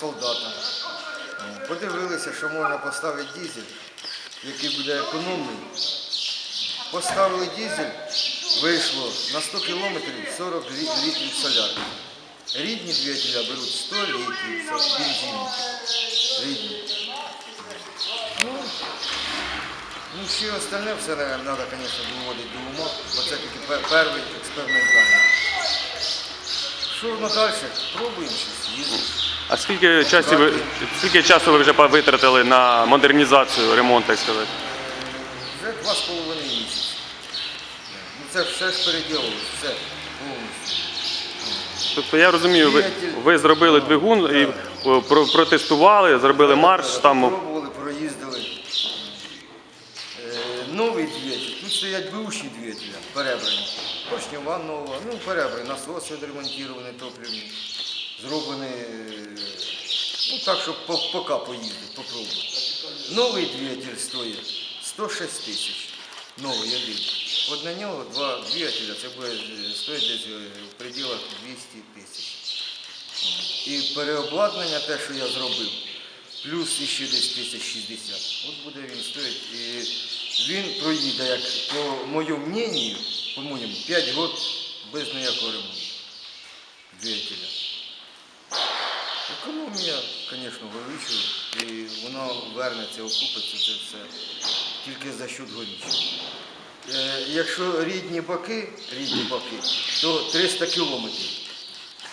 солдатам. Подивилися, що можна поставити дизель, який буде економний. Поставили дизель, вийшло на 100 кілометрів 40 літрів солярки. Рідні двигателя беруть 100 літрів бензину. Рідні. Ну, ну ще остальне все треба, звісно, доводити до умов, бо це тільки перший експериментальний. Що воно далі? Пробуємо щось, їздимо. А скільки часу ви скільки часу ви вже витратили на модернізацію, ремонт, так сказати? Вже два з половиною місяці. Ну це все ж переділилось, все повністю. Тобто я розумію, ви, ви зробили двигун і о, про- протестували, зробили марш там. Пробували, проїздили. Е, Новий двигатель. Тут стоять бушні двигателя, перебрані. Поршнева нова, ну перебрані, насоси відремонтовані, топливні. Зроблені, е, ну так, щоб по- поки поїздити, попробувати. Новий двигатель стоїть 106 тисяч. Новий один. От на нього два двигателя, це буде е, стоїть десь е, в пределах 200 тисяч. І переобладнання, те, що я зробив, плюс ще десь 1060. От буде він стоїть. І він проїде, як по моєму мнению, по-моєму, 5 років без ніякого ремонту двигателя. Економія, звісно, вивищує, і воно вернеться, окупиться це все тільки за счет горічки. Е, Якщо рідні баки, рідні баки, то 300 кілометрів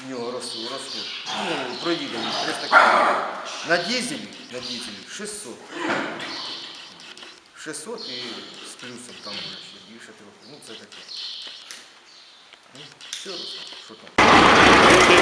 в нього ростуть. ростуть. Ну, проїдемо 300 кілометрів. На дизелі, на дизелі 600. 600 і з плюсом там ще більше трохи. Ну це таке. Ну, все, що там.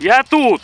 Я тут!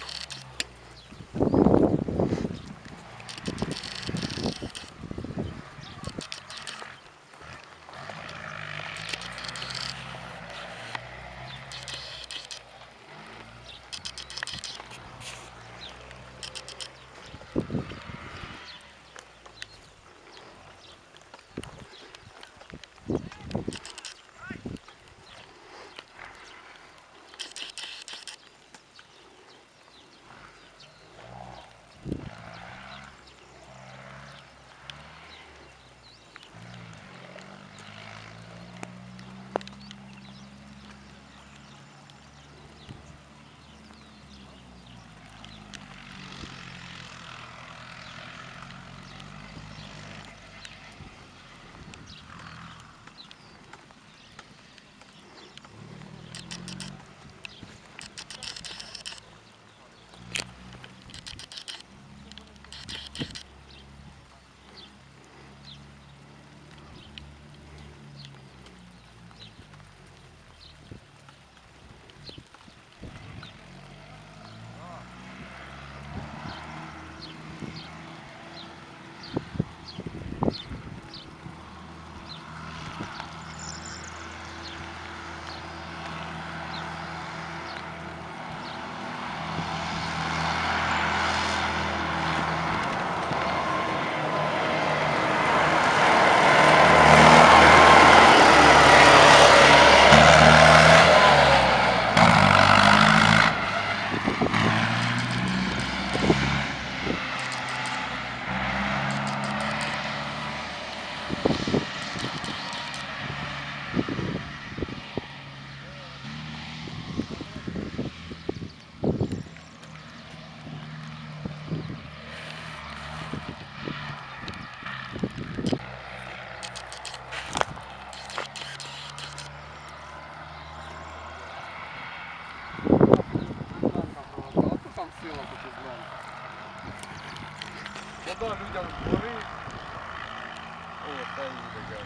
Oh, a phase ago.